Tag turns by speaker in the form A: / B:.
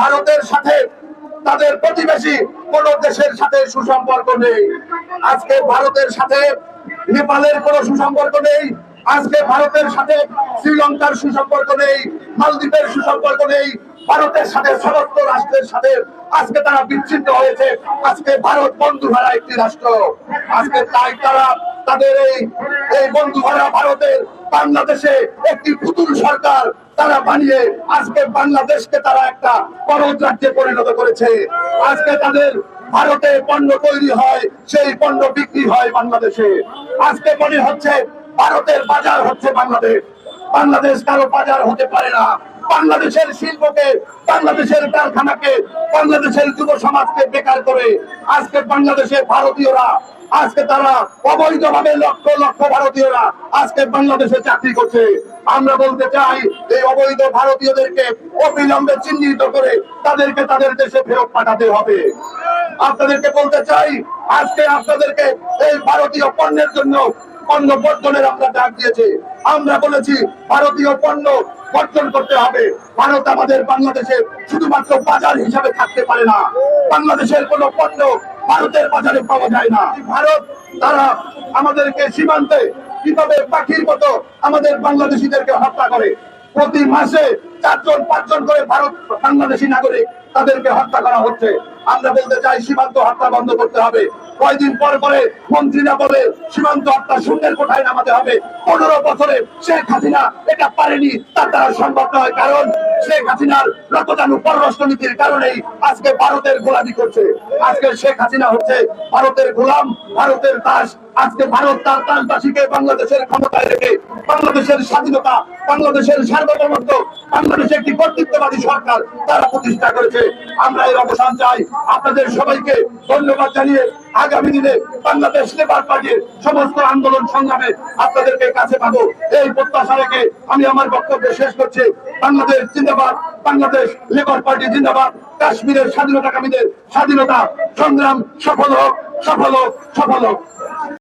A: ভারতের সাথে তাদের প্রতিবেশী কোন দেশের সাথে সুসম্পর্ক নেই। আজকে ভারতের সাথে নেপালের কোনো সুসম্পর্ক নেই। আজকে ভারতের সাথে শ্রীলঙ্কার সুসম্পর্ক নেই। মালদ্বীপের সুসম্পর্ক নেই। ভারতের সাথে সমস্ত রাষ্ট্রের সাথে আজকে তারা বিচ্ছিন্ন হয়েছে। আজকে ভারত বন্ধু হারা একটি রাষ্ট্র। আজকে তাই তারা তাদের এই এই বন্ধু হারা ভারতের বাংলাদেশে একটি পুতুল সরকার তারা বানিয়ে আজকে বাংলাদেশকে তারা একটা করজ রাজ্যে পরিণত করেছে। আজকে তাদের ভারতে পণ্য তৈরি হয়, সেই পণ্য বিক্রি হয় বাংলাদেশে। আজকে মনে হচ্ছে ভারতের বাজার হচ্ছে বাংলাদেশ। বাংলাদেশ কারও বাজার হতে পারে না। বাংলাদেশের শিল্পকে, বাংলাদেশের কারখানাকে, বাংলাদেশের যুব সমাজকে বেকার করে আজকে বাংলাদেশের ভারতীয়রা, আজকে তারা অবৈধভাবে লক্ষ লক্ষ ভারতীয়রা আজকে বাংলাদেশে চাকরি করছে। আমরা বলতে চাই, এই অবৈধ ভারতীয়দেরকে অবিলম্বে চিহ্নিত করে তাদেরকে তাদের দেশে ফেরত পাঠাতে হবে। আপনাদেরকে বলতে চাই, আজকে আপনাদেরকে এই ভারতীয় পণ্যের জন্য পণ্য বর্জনের আমরা ডাক দিয়েছি। আমরা বলেছি, ভারতীয় পণ্য বর্জন করতে হবে। ভারত আমাদের বাংলাদেশে শুধুমাত্র বাজার হিসাবে থাকতে পারে না। বাংলাদেশের কোন পণ্য ভারতের বাজারে পাওয়া যায় না। ভারত, তারা আমাদেরকে সীমান্তে কীভাবে পাখির মতো আমাদের বাংলাদেশিদেরকে হত্যা করে? প্রতি মাসে চারজন, পাঁচজন করে ভারত বাংলাদেশি নাগরিক তাদেরকে হত্যা করা হচ্ছে। আমরা বলতে চাই, সীমান্ত হত্যা বন্ধ করতে হবে। কয়দিন পর পরে মন্ত্রীরা বলে সীমান্ত হত্যা শূন্যের কোঠায় নামাতে হবে। পনেরো বছরে শেখ হাসিনা এটা পারেনি, তার দ্বারা সম্ভব নয়, কারণ শেখ হাসিনার রক্তদানু পররাষ্ট্র নীতির কারণেই আজকে ভারতের গোলামি করছে। আজকে শেখ হাসিনা হচ্ছে ভারতের গোলাম, ভারতের দাস। আজকে ভারত তার দাসবাসীকে বাংলাদেশের ক্ষমতায় রেখে বাংলাদেশের স্বাধীনতা, বাংলাদেশের সার্বভৌমত্ব, বাংলাদেশে একটি কর্তৃত্ববাদী সরকার তারা প্রতিষ্ঠা করেছে। আমরা এর অবসান চাই। আপনাদের সবাইকে ধন্যবাদ জানিয়ে আগামী দিনে বাংলাদেশ লেবার পার্টির সমস্ত আন্দোলন সংগ্রামে আপনাদেরকে কাছে পাবো। এই প্রত্যাশা রেখে আমি আমার বক্তব্য শেষ করছি। বাংলাদেশ জিন্দাবাদ, বাংলাদেশ লেবার পার্টি জিন্দাবাদ। কাশ্মীরের স্বাধীনতা কামীদের স্বাধীনতা সংগ্রাম সফল হোক সফল হোক সফল হোক।